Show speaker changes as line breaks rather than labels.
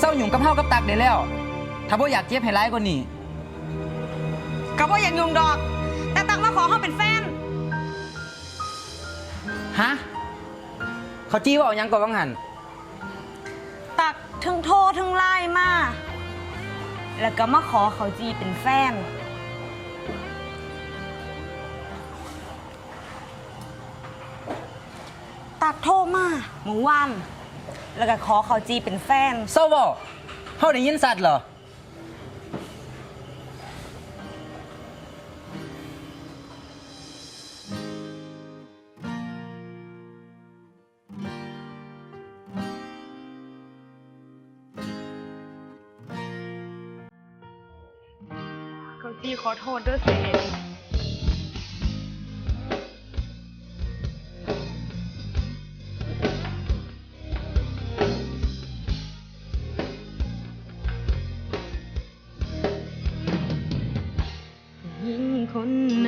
เศร้าหยุ่งกับเฮากับตักได้แล้ว ถ้าบ่อยากเจ็บให้ร้ายกว่านี้
ก็บ่อยากยุ่งดอก แต่ตักมาขอเขาเป็นแฟน
ฮะ เขาจี้ว่าเอาหยังก่อนวังหัน
ตักถึงโทรถึงไลน์มา แล้วก็มาขอเขาจีเป็นแฟน ตักโทรมาเมื่อวาน แล้วก็ขอเขาจีเป็นแฟน
เศร้าบ่เฮาได้ยินสัตว์เหรอ
เขาจีขอโทษด้วยเส con